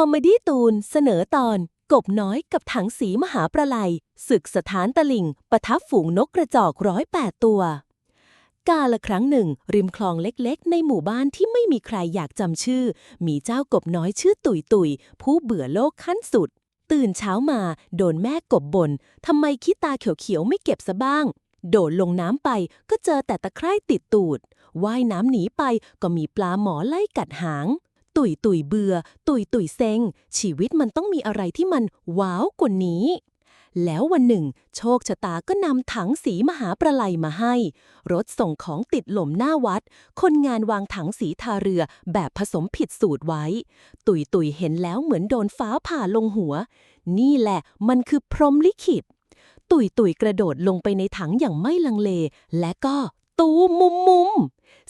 คอมเมดี้ตูนเสนอตอน กบน้อยกับถังสีมหาประไลศึกสถานตะลิงปะทับฝูงนกกระจอกร้อยแปดตัว กาละครั้งหนึ่ง ริมคลองเล็กๆ ในหมู่บ้านที่ไม่มีใครอยากจำชื่อ มีเจ้ากบน้อยชื่อตุยตุยผู้เบื่อโลกขั้นสุด ตื่นเช้ามา โดนแม่กบบ่นทำไมขี้ตาเขียวๆไม่เก็บซะบ้าง โดดลงน้ำไปก็เจอแต่ตะไคร่ติดตูดว่ายน้ำหนีไปก็มีปลาหมอไล่กัดหาง ตุยตุยเบื่อ ตุยตุยเซ็ง ชีวิตมันต้องมีอะไรที่มันว้าวกว่านี้ แล้ววันหนึ่ง โชคชะตาก็นำถังสีมหาประไลมาให้ รถส่งของติดหล่มหน้าวัด คนงานวางถังสีทาเรือแบบผสมผิดสูตรไว้ ตุยตุยเห็นแล้วเหมือนโดนฟ้าผ่าลงหัว นี่แหละมันคือพรมลิขิตตุยตุยกระโดดลงไปในถังอย่างไม่ลังเล และก็ ตูมมุมมุม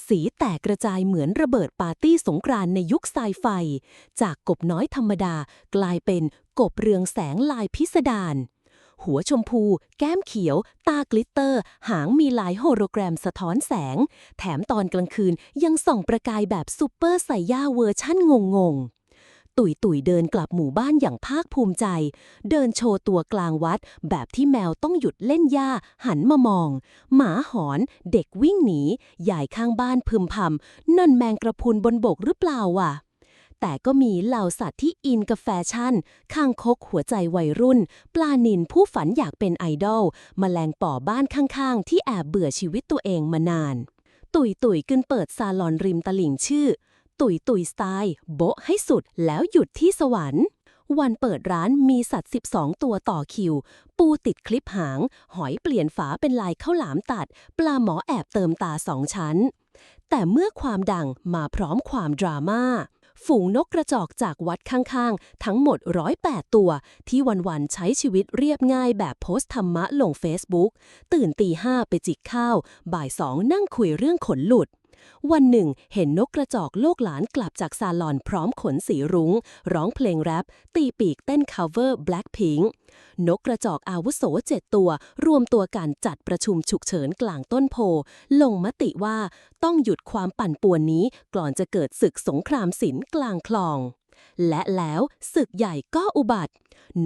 สีแตกกระจายเหมือนระเบิดปาร์ตี้สงกรานในยุคไซไฟ จากกบน้อยธรรมดากลายเป็นกบเรืองแสงลายพิสดารหัวชมพู แก้มเขียว ตากลิตเตอร์ หางมีลายโฮโลแกรมสะท้อนแสง แถมตอนกลางคืนยังส่องประกายแบบซูเปอร์ไซย่าเวอร์ชั่นงงๆ ตุยตุยเดินกลับหมู่บ้านอย่างภาคภูมิใจ เดินโชว์ตัวกลางวัด แบบที่แมวต้องหยุดเล่นหญ้า หันมามอง หมาหอน เด็กวิ่งหนียายข้างบ้านพึมพำนั่นแมงกระพุนบนบกหรือเปล่าวะแต่ก็มีเหล่าสัตว์ที่อินกับแฟชั่น ข้างคกหัวใจวัยรุ่น ปลานินผู้ฝันอยากเป็นไอดอลมแมลงป่อบ้านข้างๆ ที่แอบเบื่อชีวิตตัวเองมานาน ตุยตุยกึนเปิดซาลอนริมตลิ่งชื่อ ตุยตุยสไตล์โบะให้สุดแล้วหยุดที่สวรรค์ วันเปิดร้านมีสัตว์ 12 ตัวต่อคิว ปูติดคลิปหาง หอยเปลี่ยนฝาเป็นลายข้าวหลามตัด ปลาหมอแอบเติมตาสองชั้น แต่เมื่อความดังมาพร้อมความดราม่าฝูงนกกระจอกจากวัดข้างๆ ทั้งหมด 108 ตัว ที่วันๆ ใช้ชีวิตเรียบง่ายแบบโพสต์ธรรมะลง Facebook ตื่นตีห้าไปจิกข้าว บ่ายสองนั่งคุยเรื่องขนหลุด วันหนึ่ง เห็นนกกระจอกโลกหลานกลับจากซาลอนพร้อมขนสีรุง้ง ร้องเพลงแรป ตีปีกเต้น cover Blackpink นกกระจอกอาวุโสเจ็ดตัว รวมตัวกันจัดประชุมฉุกเฉินกลางต้นโพ ลงมติว่าต้องหยุดความปั่นป่วนนี้ก่อนจะเกิดศึกสงครามศิลป์กลางคลอง และแล้วศึกใหญ่ก็อุบัติ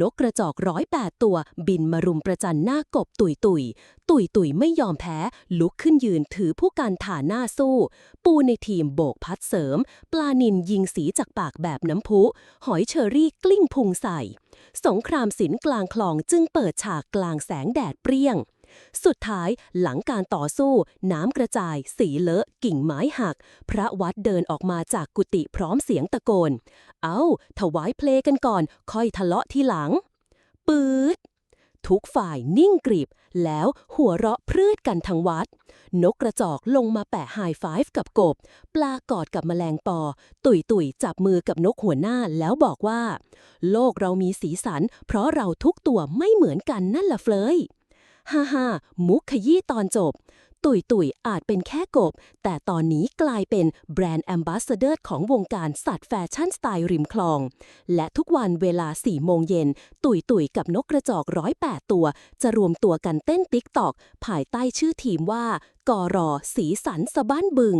นกกระจอกร้อยแปดตัวบินมารุมประจันหน้ากบตุยตุย ตุยตุยไม่ยอมแพ้ ลุกขึ้นยืนถือผู้การถ่าหน้าสู้ ปูในทีมโบกพัดเสริม ปลานินยิงสีจากปากแบบน้ำพุ หอยเชอรี่กลิ้งพุงใส่ สงครามศิลป์กลางคลองจึงเปิดฉากกลางแสงแดดเปรี้ยง สุดท้ายหลังการต่อสู้ น้ำกระจาย สีเลอะกิ่งไม้หัก พระวัดเดินออกมาจากกุฏิพร้อมเสียงตะโกน เอาถวายเพลงกันก่อน ค่อยทะเลาะทีหลัง ปื๊ดทุกฝ่ายนิ่งกริบ แล้วหัวเราะพรืดกันทั้งวัด นกกระจอกลงมาแปะไฮไฟฟ์กับกบ ปลากอดกับแมลงปอ ตุยตุยจับมือกับนกหัวหน้าแล้วบอกว่า โลกเรามีสีสัน เพราะเราทุกตัวไม่เหมือนกันนั่นละเฟลย ฮ่าฮ่ามุกขยี้ตอนจบ ตุยตุยอาจเป็นแค่กบ แต่ตอนนี้กลายเป็นแบรนด์แอมบาสเดอร์ของวงการสัตว์แฟชั่นสไตล์ริมคลอง และทุกวันเวลา4โมงเย็น ตุยตุยกับนกกระจอกร้อยแปดตัว จะรวมตัวกันเต้นติ๊กตอกภายใต้ชื่อทีมว่ากอรอสีสันสะบ้านบึง